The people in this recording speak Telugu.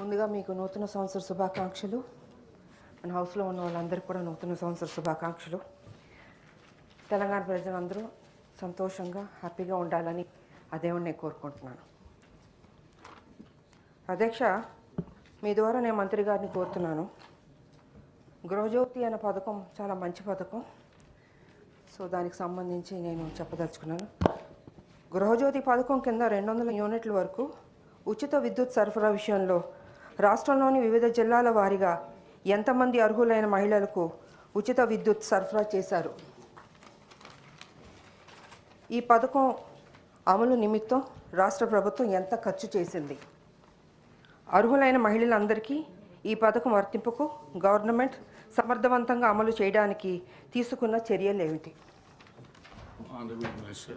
ముందుగా మీకు నూతన సంవత్సర శుభాకాంక్షలు. మన హౌస్లో ఉన్న వాళ్ళందరికీ కూడా నూతన సంవత్సర శుభాకాంక్షలు. తెలంగాణ ప్రజలందరూ సంతోషంగా హ్యాపీగా ఉండాలని ఆ దేవుణ్ణి కోరుకుంటున్నాను. అధ్యక్ష మీ ద్వారా నేను మంత్రి గారిని కోరుతున్నాను. గృహజ్యోతి అనే పథకం చాలా మంచి పథకం. సో దానికి సంబంధించి నేను చెప్పదలుచుకున్నాను. గృహజ్యోతి పథకం కింద రెండు వందల యూనిట్ల వరకు ఉచిత విద్యుత్ సరఫరా విషయంలో రాష్ట్రంలోని వివిధ జిల్లాల వారీగా ఎంతమంది అర్హులైన మహిళలకు ఉచిత విద్యుత్ సరఫరా చేశారు? ఈ పథకం అమలు నిమిత్తం రాష్ట్ర ప్రభుత్వం ఎంత ఖర్చు చేసింది? అర్హులైన మహిళలందరికీ ఈ పథకం వర్తింపుకు గవర్నమెంట్ సమర్థవంతంగా అమలు చేయడానికి తీసుకున్న చర్యలు ఏమిటి Honorable Minister.